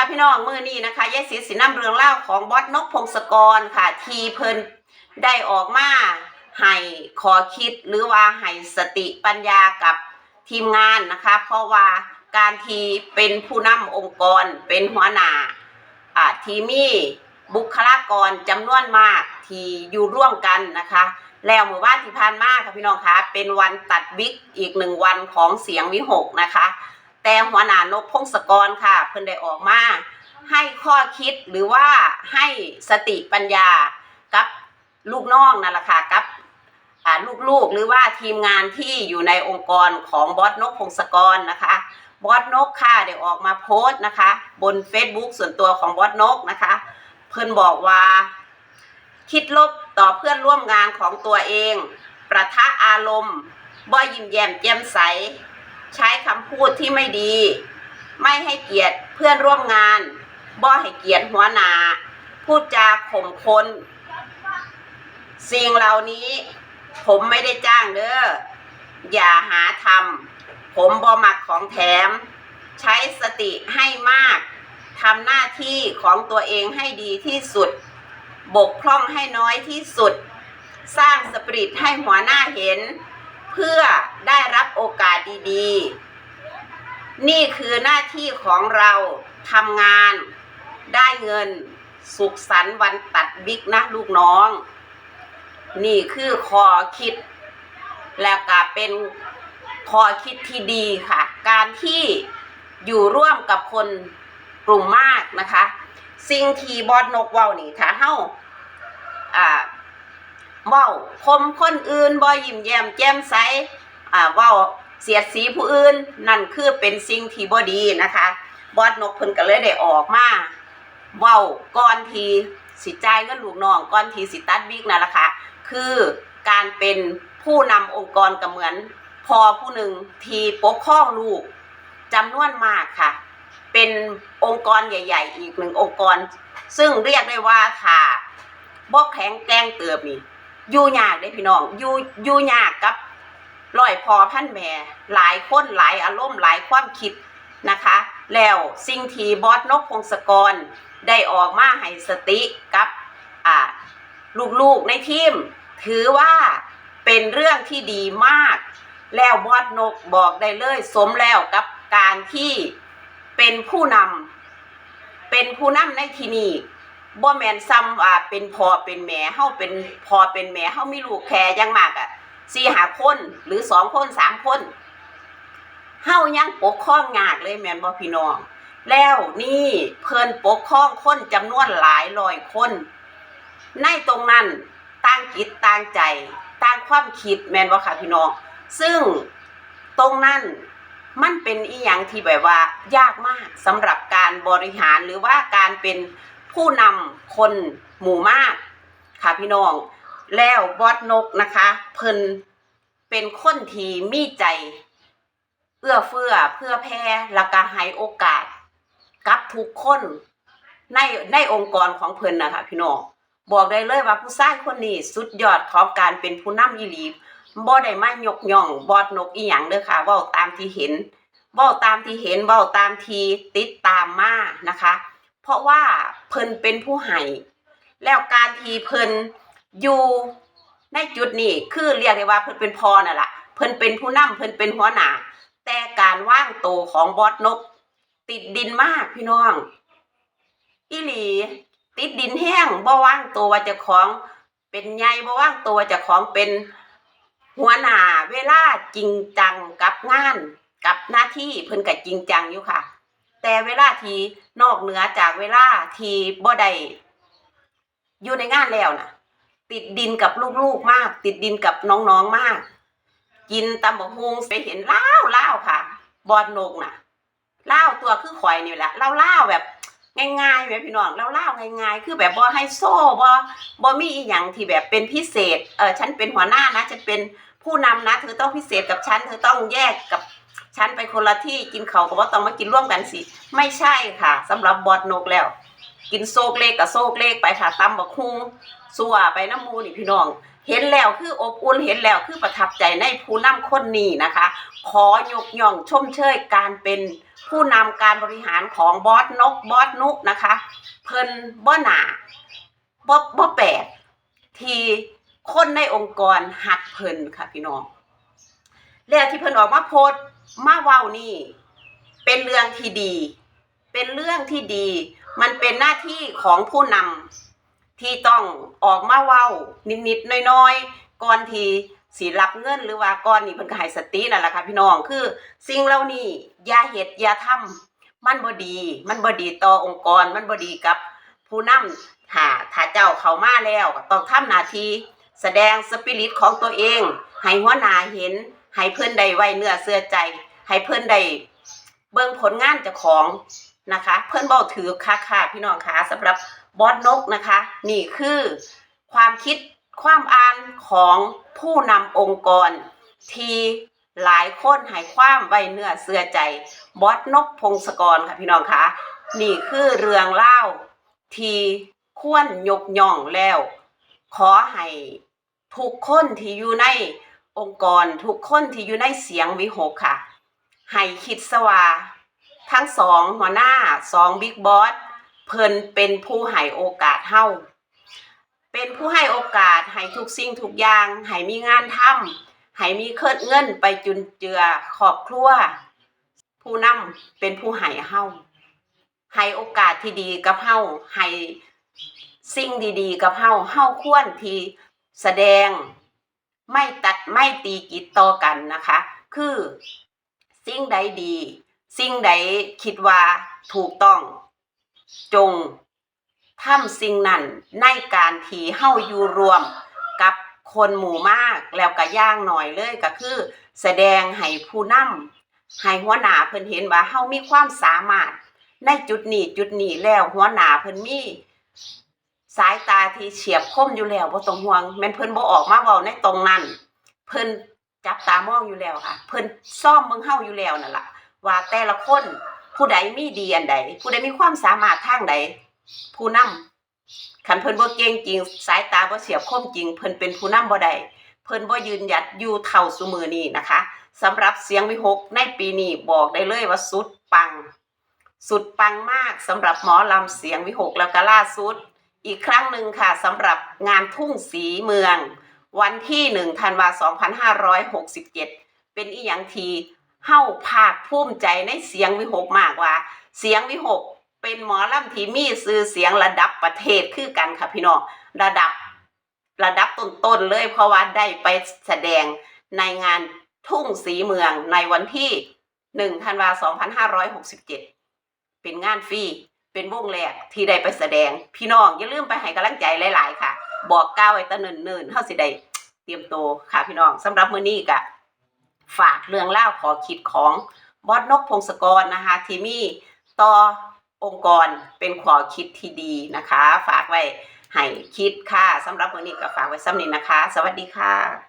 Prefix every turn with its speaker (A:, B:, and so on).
A: ค่ะพี่น้องมือนี้นะคะยายศรีสีน้ำเรืองเล่าของบอสนกพงศกรค่ะ ทีเพิ่นได้ออกมาให้ขอคิดหรือว่าให้สติปัญญากับทีมงานนะคะ เพราะว่าการทีเป็นผู้นำองค์กรเป็นหัวหน้าอ่าทีมีบุคลากรจำนวนมากที่อยู่ร่วมกันนะคะ แล้วเมื่อวานที่ผ่านมาค่ะพี่น้องคะเป็นวันตัดบิ๊กอีกหนึ่งวันของเสียงวิหกนะคะ แต่หัวหน้านกพงศกรค่ะ เพิ่นได้ออกมา ให้ข้อคิดหรือว่าให้สติปัญญากับลูกน้องนั่นแหละค่ะกับลูกๆหรือว่าทีมงานที่อยู่ในองค์กรของบอสนกพงศกรนะคะบอสนกค่ะได้ออกมาโพสต์นะคะ บน Facebook ส่วนตัวของบอสนกนะคะ เพิ่นบอกว่า คิดลบต่อเพื่อนร่วมงานของตัวเอง ประทะอารมณ์บ่ยิ้มแย้มแจ่มใส ใช้คำพูดที่ไม่ดี ไม่ให้เกียรติเพื่อนร่วมงาน บ่ให้เกียรติหัวหน้าพูดจาข่มคนสิ่งเหล่านี้ ผมไม่ได้จ้างเด้ออย่าหาทำผมบ่มักของแถม ใช้สติให้มากทำหน้าที่ของตัวเองให้ดีที่สุด บกพร่องให้น้อยที่สุด สร้างสปริตให้หัวหน้าเห็น พื่อได้รับโอกาสดีๆ นี่คือหน้าที่ของเราทำงานได้เงินสุขสันต์วันตัดบิ๊กนะลูกน้อง นี่คือคอคิด แล้วก็เป็นคอคิดที่ดีค่ะ การที่อยู่ร่วมกับคนกลุ่มมากนะคะ สิ่งที่บอดนกเว้านี่ถ้าเฮ้าอ่า เว้าคมคนอื่นบ่ยิ้มแย้มแจ่มใสอ่าเว้าเสียดสีผู้อื่นนั่นคือเป็นสิ่งที่บ่ดีนะคะบอดนกเพิ่นก็เลยได้ออกมาเว้าก่อนทีสิจ่ายเงินลูกน้องก่อนทีสิตัดบิ๊กนั่นแหละค่ะคือการเป็นผู้นำองค์กรก็เหมือนพอผู้หนึ่งที่ปกครองลูกจำนวนมากค่ะ เป็นองค์กรใหญ่ ๆ อีกหนึ่งองค์กร ซึ่งเรียกได้ว่าถ้าบ่แข็งแกร่งเติบนี่ อยู่ยากได้พี่น้องอยู่อยู่ยากกับร้อยพอพันแม่หลายคนหลายอารมณ์หลายความคิดนะคะ แล้วสิ่งที่บอสนกพงศกรได้ออกมาให้สติกับลูกๆในทีม ถือว่าเป็นเรื่องที่ดีมาก แล้วบอสนกบอกได้เลยสมแล้วกับการที่เป็นผู้นำเป็นผู้นำในที่นี้ บ่แมนซ้ำอ่าเป็นพ่อเป็นแม่เฮาเป็นพ่อเป็นแม่เฮามีลูกแค่ยังมากอะสี่หาคนหรือสองคนสามคนเฮายังปกครองยากเลยแมนบ่พี่น้อง แล้วนี่เพิ่นปกครองคนจำนวนหลายร้อยคน ในตรงนั้นต่างจิตต่างใจต่างความคิดแมนบ่ค่ะพี่น้อง ซึ่งตรงนั้นมันเป็นอีหยังที่แบบว่ายากมากสำหรับการบริหารหรือว่าการเป็น ผู้นำคนหมู่มากค่ะพี่น้อง แล้วบอสนกนะคะเพิ่นเป็นคนที่มีใจ เอื้อเฟื้อเพื่อแพร่แล้วก็ให้โอกาส กับทุกคนในในองค์กรของเพิ่นนะคะพี่น้องบอกได้เลยว่าผู้ชายคนนี้สุดยอดของการเป็นผู้นำอีหลีบ่ได้มายกย่องบอดนกอีหยังเด้อค่ะว้าตามที่เห็นว้าตามที่เห็นว้าตามที่ติดตามมานะคะ เพราะว่าเพิ่นเป็นผู้ให้แล้วการที่เพิ่นอยู่ในจุดนี้คือเรียกได้ว่าเพิ่นเป็นพอน่ะล่ะเพิ่นเป็นผู้นำเพิ่นเป็นหัวหน้าแต่การว่างโตวของบอสนก ติดดินมากพี่น้องอีหลี ติดดินแห้งบ่ว่างตัวว่าจะของเป็นใหญ่บ่ว่างตัวว่าจะของเป็นหัวหน้าเวลาจริงจังกับงาน กับหน้าที่เพิ่นก็จริงจังอยู่ค่ะ แต่เวลาที่นอกเหนือจากเวลาที่บ่ได้อยู่ในงานแล้วน่ะ ติดดินกับลูกๆมาก ติดดินกับน้องๆมาก กินตำบักฮุงไปเห็นเล่าวล่าค่ะบอดนกน่ะเล่าตัวคือข่อยนี่แหละเล่าเล่าแบบง่ายๆแบบพี่น้องเล่าเล่าง่ายๆ คือแบบบ่ให้โซ่บ่บ่มีอีหยังที่แบบเป็นพิเศษเออฉันเป็นหัวหน้านะฉันเป็นผู้นำนะเธอต้องพิเศษกับฉันเธอต้องแยกกับ ฉันไปคนละที่กินเขาก็บ่ต้องมากินร่วมกันสิ ไม่ใช่ค่ะสำหรับบอดนกแล้ว กินโซกเล็กกับโซกเล็กไปค่ะตำบักฮุงสัวไปน้ำมูนี่พี่น้อง เห็นแล้วคืออบอุ่นเห็นแล้วคือประทับใจในผู้นำคนนี้นะคะ ขอยกย่องชมเชยการเป็นผู้นำการบริหารของบอสนกบอสนุนะคะ เพิ่นบ่หนาบ่บ่แปลกที่คนในองค์กรหักเพิ่นค่ะพี่น้อง แล้วที่เพิ่นออกมาโพสต์ มาเว้านี่ เป็นเรื่องที่ดี เป็นเรื่องที่ดี มันเป็นหน้าที่ของผู้นำที่ต้องออกมาเว้า นิดๆน้อยๆก่อนที่สิรับเงินหรือว่าก่อนนี่เพิ่นก็ให้สตินั่นแหละค่ะพี่น้องคือ สิ่งเหล่านี้อย่าเฮ็ดอย่าทำมันบ่ดี มันบ่ดีต่อองค์กร มันบ่ดีกับผู้นำถ้าถ้าเจ้าเข้ามาแล้วก็ต้องทำหน้าที่แสดงสปิริตของตัวเอง ให้หัวหน้าเห็น ให้เพิ่อนได้ไว้เนื้อเชื่อใจ ให้เพิ่อนได้เบิ่งผลงานเจ้าของนะคะ เพิ่อนเว้าถือค่ะค่ะพี่น้องคะสำหรับบอสนกนะคะ นี่คือความคิดความอ่านของผู้นำองค์กร ที่หลายคนให้ความไว้เนื้อเสื่อใจ บอสนกพงศกรค่ะพี่น้องคะนี่คือเรื่องเล่าที่ควรยกย่องแล้ว ขอให้ทุกคนที่อยู่ใน องค์กรทุกคนที่อยู่ในเสียงวิหกค่ะ ให้คิดสว่า ทั้งสองหัวหน้าสองบิ๊กบอสเพิ่นเป็นผู้ให้โอกาสเฮาเป็นผู้ให้โอกาสให้ทุกสิ่งทุกอย่างให้มีงานทำให้มีเคิดเงินไปจุนเจือครอบครัว ผู้นำเป็นผู้ให้เฮาให้โอกาสที่ดีกับเฮาให้สิ่งดีๆ กับเฮาเฮาควรที่แสดง ไม่ตัดไม่ตีกิจต่อกันนะคะ คือสิ่งใดดี สิ่งใดคิดว่าถูกต้อง จงทำสิ่งนั้นในการที่เฮาอยู่รวมกับคนหมู่มากแล้วก็ย่างหน่อยเลยก็คือ แสดงให้ผู้นำให้หัวหน้าเพิ่นเห็นว่าเฮามีความสามารถ ในจุดนี้จุดนี้แล้วหัวหน้าเพิ่นมี สายตาที่เฉียบคมอยู่แล้วบ่ต้องห่วงแม่นเพิ่นบ่ออกมาเว้าในตรงนั้น เพิ่นจับตามองอยู่แล้วค่ะ เพิ่นซ่อมเบิ่งเฮาอยู่แล้วนั่นล่ะ ว่าแต่ละคนผู้ใดมีดีอันใด ผู้ใดมีความสามารถทางใด ผู้นำคันเพิ่นบ่เก่งจริง สายตาบ่เฉียบคมจริง เพิ่นเป็นผู้นำบ่ได้เพิ่นบ่ยืนหยัดอยู่เท่าซุมือนี้นะคะสำหรับเสียงวิหกในปีนี้บอกได้เลยว่าสุดปัง สุดปังมากสำหรับหมอลำเสียงวิหกแล้วก็ล่าสุด อีกครั้งหนึ่งค่ะสำหรับงานทุ่งสีเมือง วันที่1ธันวา2567เป็นอีหยังทีเฮาภาคภูมิใจในเสียงวิหกมากว่า เสียงวิหกเป็นหมอลำที่มีชื่อเสียงระดับประเทศคือกันค่ะพี่น้องระดับระดับต้นๆเลยเพราะว่าได้ไปแสดงในงานทุ่งสีเมืองในวันที่1ธันวา2567 เป็นงานฟรี เป็นวงแรกที่ได้ไปแสดง พี่น้องอย่าลืมไปให้กำลังใจหลาย ๆ ค่ะ บอกก้าวไว้ตะเนิ่นๆเฮาสิได้เตรียมตัวค่ะพี่น้องสำหรับมื้อนี้ก็ฝากเรื่องเล่าขอคิดของบอสนกพงศกรนะคะ ที่มีต่อองค์กรเป็นขอคิดที่ดีนะคะ ฝากไว้ให้คิดค่ะสำหรับวันนี้ก็ฝากไว้ซ้ำนี้นะคะ สวัสดีค่ะ